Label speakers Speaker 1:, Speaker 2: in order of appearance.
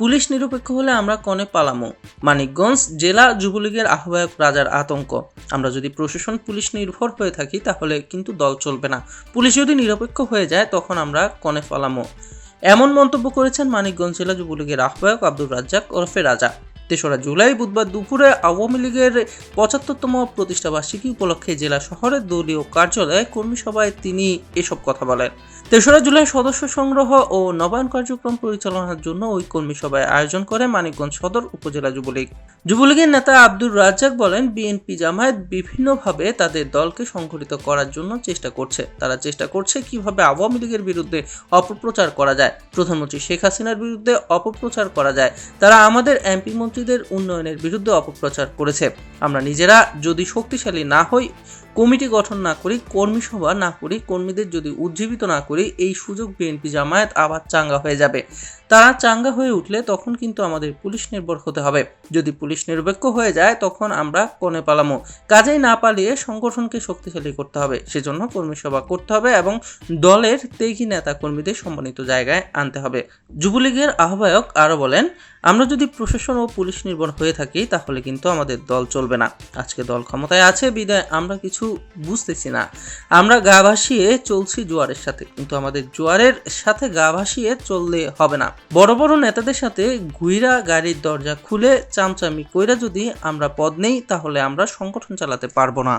Speaker 1: Police নিরপেক্ষ হলে আমরা কনে পালামো। মানিকগঞ্জ জেলা যুবলীগের আহ্বায়ক রাজার আতঙ্ক। আমরা যদি প্রশাসন পুলিশ নির্ভর হয়ে থাকি, তাহলে কিন্তু দল চলবে না। পুলিশ যদি নিরপেক্ষ হয়ে যায়, তখন আমরা কনে পালামো। এমন মন্তব্য করেছেন মানিকগঞ্জ জেলা যুবলীগের আহ্বায়ক আব্দুর রাজ্জাক ওরফে রাজা। তেসরা জুলাই বুধবার দুপুরে আওয়ামী লীগের পঁচাত্তরতম প্রতিষ্ঠাবার্ষিকী উপলক্ষে জেলা শহরের দলীয় কার্যালয়ে কর্মী সভায় তিনি এসব কথা বলেন। তেসরা জুলাই সদস্য সংগ্রহ ও নবায়ন কার্যক্রম পরিচালনার জন্য ওই কর্মী সভায় আয়োজন করে মানিকগঞ্জ সদর উপজেলা যুবলীগ। যুবলীগের নেতা আব্দুর রাজ্জাক বলেন, বিএনপি জামায়াত বিভিন্নভাবে তাদের দলকে সংগঠিত করার জন্য চেষ্টা করছে। তারা চেষ্টা করছে কীভাবে আওয়ামী লীগের বিরুদ্ধে অপপ্রচার করা যায়। প্রধানমন্ত্রী শেখ হাসিনার বিরুদ্ধে অপপ্রচার করা যায়। তারা আমাদের এমপি মন্ত্রীদের উন্নয়নের বিরুদ্ধে অপপ্রচার করেছে। আমরা নিজেরা যদি শক্তিশালী না হই, কমিটি গঠন না করি, কর্মী সভা না করি, কর্মীদের যদি উজ্জীবিত না করি, এই সুযোগ বিএনপি জামায়াত আবার চাঙ্গা হয়ে যাবে। তারা চাঙ্গা হয়ে উঠলে তখন কিন্তু আমাদের পুলিশ নির্ভর হতে হবে। যদি পুলিশ নিরপেক্ষ হয়ে যায়, তখন আমরা কোণে পালামো। কাজেই না পালিয়ে সংগঠনকে শক্তিশালী করতে হবে। সেজন্য কর্মী সভা করতে হবে এবং দলের তেগি নেতা কর্মীদের সম্মানিত জায়গায় আনতে হবে। যুবলীগের আহ্বায়ক আরও বলেন, আমরা যদি প্রশাসন ও পুলিশ নির্ভর হয়ে থাকি, তাহলে কিন্তু আমাদের দল চলবে না। আজকে দল ক্ষমতায় আছে, বিদায় আমরা কিছু বুঝতেছি না। আমরা গা ভাসিয়ে চলছি জোয়ারের সাথে, কিন্তু আমাদের জোয়ারের সাথে গা ভাসিয়ে চললে হবে না। বড় বড় নেতাদের সাথে ঘুইরা গাড়ির দরজা খুলে চামচামি কইরা যদি আমরা পদ নেই তাহলে আমরা সংগঠন চালাতে পারব না।